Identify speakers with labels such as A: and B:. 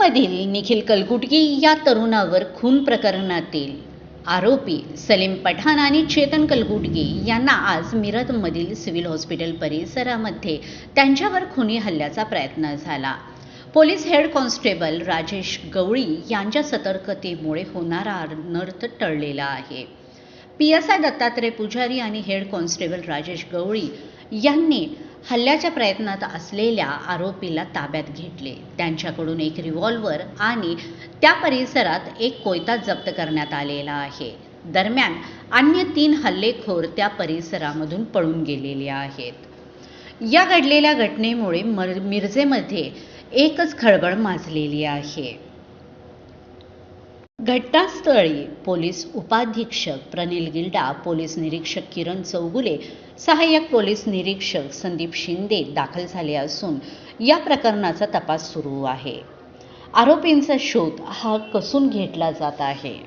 A: मिरजमधील निखिल कलकुटगी या तरुणावर खून प्रकरणातील आरोपी सलीम पठाण आणि चेतन कलकुटगी यांना आज मिरतमधील सिव्हिल हॉस्पिटल परिसरामध्ये त्यांच्यावर खुनी हल्ल्याचा प्रयत्न झाला. Police head constable Rajesh Gawli यांच्या सतर्कतेमुळे होणारा अनर्थ टळलेला आहे. पी एस आय दत्तात्रय पुजारी आणि हेड कॉन्स्टेबल राजेश गवळी यांनी हल्ल्याच्या प्रयत्नात असलेल्या आरोपीला ताब्यात घेतले. त्यांच्याकडून एक रिव्हॉल्वर आणि त्या परिसरात एक कोयता जप्त करण्यात आलेला आहे. दरम्यान अन्य तीन हल्लेखोर त्या परिसरामधून पळून गेलेले आहेत. या घडलेल्या घटनेमुळे मर मिरजेमध्ये एकच खळबळ माजलेली आहे. घटनास्थळी पोलीस उपाधीक्षक प्रनिल गिल्डा पोलीस निरीक्षक किरण चौगुले सहाय्यक पोलीस निरीक्षक संदीप शिंदे दाखल झाले असून या प्रकरणाचा तपास सुरू आहे. आरोपींचा शोध हा कसून घेतला जात आहे?